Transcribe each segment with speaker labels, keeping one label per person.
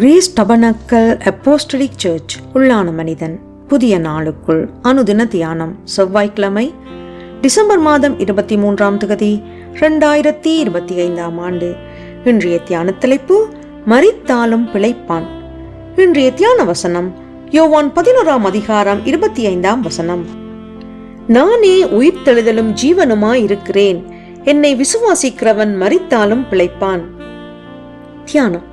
Speaker 1: Grace tabernacle apostolic search உள்ளான மனிதன். புதிய நாளுக்குள் அனுதின தியானம் செவ்வாய்க்கிழமை டிசம்பர் மாதம் இருபத்தி மூன்றாம் தொகுதி ரெண்டாயிரத்தி இருபத்தி ஐந்தாம் ஆண்டு. இன்றைய தியான தலைப்பு மறித்தாலும் பிழைப்பான். இன்றைய தியான வசனம் யோவான் பதினோராம் அதிகாரம் இருபத்தி ஐந்தாம் வசனம். நானே உயிர்த்தெழுதலும் ஜீவனுமாய் இருக்கிறேன் என்னை விசுவாசிக்கிறவன் மறித்தாலும் பிழைப்பான். தியானம்.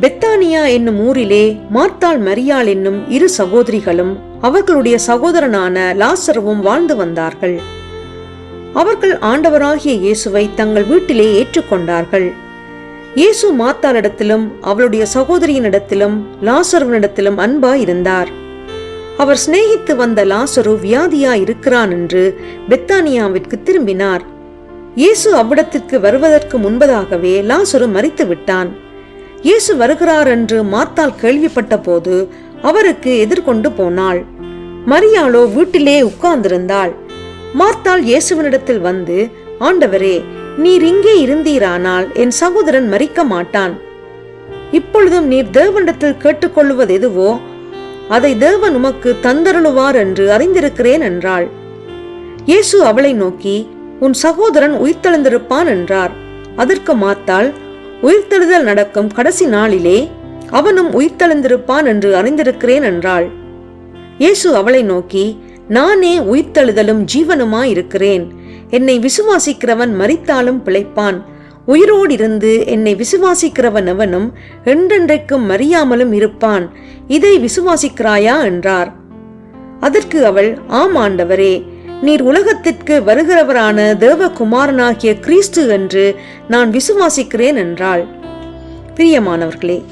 Speaker 1: பெத்தானியா என்னும் ஊரிலே மார்த்தாள் மரியாள் என்னும் இரு சகோதரிகளும் அவர்களுடைய சகோதரனான லாசருவும் வாழ்ந்து வந்தார்கள். அவர்கள் ஆண்டவராகிய இயேசுவை தங்கள் வீட்டிலே ஏற்றுக்கொண்டார்கள். இயேசு மாத்தாளிடத்திலும் அவளுடைய சகோதரியினிடத்திலும் லாசருவனிடத்திலும் அன்பா இருந்தார் அவர் சிநேகித்து வந்த லாசரு வியாதியா இருக்கிறான் என்று பெத்தானியாவிற்கு திரும்பினார். இயேசு அவ்விடத்திற்கு வருவதற்கு முன்பதாகவே லாசரு மறித்து விட்டான் இயேசு வருகிறார் என்று மார்த்தால் கேள்விப்பட்ட போது அவருக்கு எதிர்கொண்டு போனாள். மரியாளோ வீட்டிலே உட்கார்ந்திருந்தாள். மார்த்தாள் இயேசுவனிடத்தில் வந்து ஆண்டவரே நீர் இங்கே இருந்தீரானால் என் சகோதரன் மறிக்க மாட்டான். இப்பொழுதும் நீர் தேவனிடத்தில் கேட்டுக்கொள்வது எதுவோ அதை தேவன் உமக்கு தந்தருளுவார் என்று அறிந்திருக்கிறேன் என்றாள். இயேசு அவளை நோக்கி உன் சகோதரன் உயிர்த்தெழுந்திருப்பான் என்றார். அதற்கு மாத்தாள் உயிர்த்தெழுதல் நடக்கும் கடைசி நாளிலே அவனும் உயிர்த்தெழுந்திருப்பான் என்று அறிந்திருக்கிறேன் என்றாள். இயேசு அவளை நோக்கி நானே உயிர்த்தெழுதலும் ஜீவனுமாய் இருக்கிறேன் என்னை விசுவாசிக்கிறவன் மறித்தாலும் பிழைப்பான். உயிரோடிருந்து என்னை விசுவாசிக்கிறவன் அவனும் என்றென்றைக்கும் மறியாமலும் இருப்பான். இதை விசுவாசிக்கிறாயா? என்றார். அதற்கு அவள் ஆம் ஆண்டவரே. நீர் உலகத்திற்கு வருகிறவரான தேவகுமாரனாகிய கிறிஸ்து என்று நான் விசுவாசிக்கிறேன் என்றாள். பிரியமானவர்களே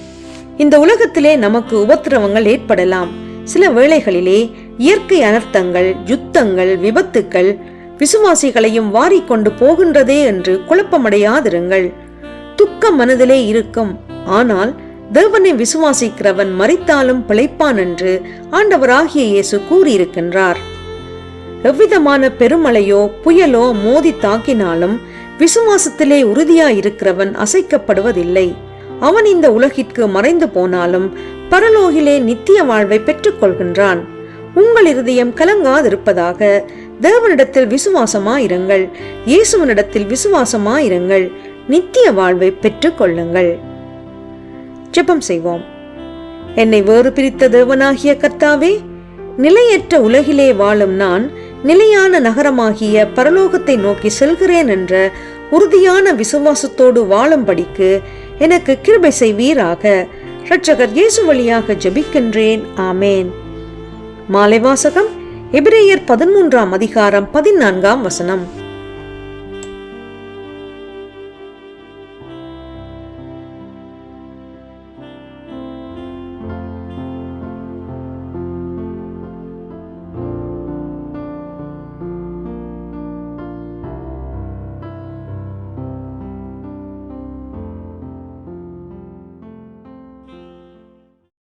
Speaker 1: இந்த உலகத்திலே நமக்கு உபத்திரவங்கள் ஏற்படலாம். சில வேளைகளிலே இயற்கை அனர்த்தங்கள் யுத்தங்கள் விபத்துக்கள் விசுவாசிகளையும் வாரிக்கொண்டு போகின்றதே என்று குழப்பமடையாதிருங்கள். துக்கம் மனதிலே இருக்கும். ஆனால் தேவனை விசுவாசிக்கிறவன் மறித்தாலும் பிழைப்பான் என்று ஆண்டவராகிய இயேசு கூறியிருக்கின்றார். எவ்விதமான பெருமழையோ புயலோ மோதி தாக்கினாலும் விசுவாசத்திலே உறுதியாய் இருக்கிறவன் அசைக்கப்படுவதில்லை. அவன் இந்த உலகிற்கு மறைந்து போனாலும் பரலோகிலே நித்திய வாழ்வை பெற்றுக்கொள்கின்றான். உங்கள் இருதயம் கலங்காதிருப்பதாக தேவனிடத்தில் விசுவாசமாயிருங்கள். இயேசுவனிடத்தில் விசுவாசமாயிருங்கள். நித்திய வாழ்வை பெற்றுக் கொள்ளுங்கள் ஜெபம் செய்வோம். என்னை வேறு பிரித்த தேவனாகிய கர்த்தாவே நிலையற்ற உலகிலே வாழும் நான் நிலையான நகரமாகிய பரலோகத்தை நோக்கி செல்கிறேன் என்ற உறுதியான விசுவாசத்தோடு வாழும்படிக்கு எனக்கு கிருபை செய்வீராக. இரட்சகர் இயேசு வழியாக ஜெபிக்கின்றேன். ஆமேன். மாலை வாசகம் எபிரேயர் பதிமூன்றாம் அதிகாரம் பதினான்காம் வசனம்.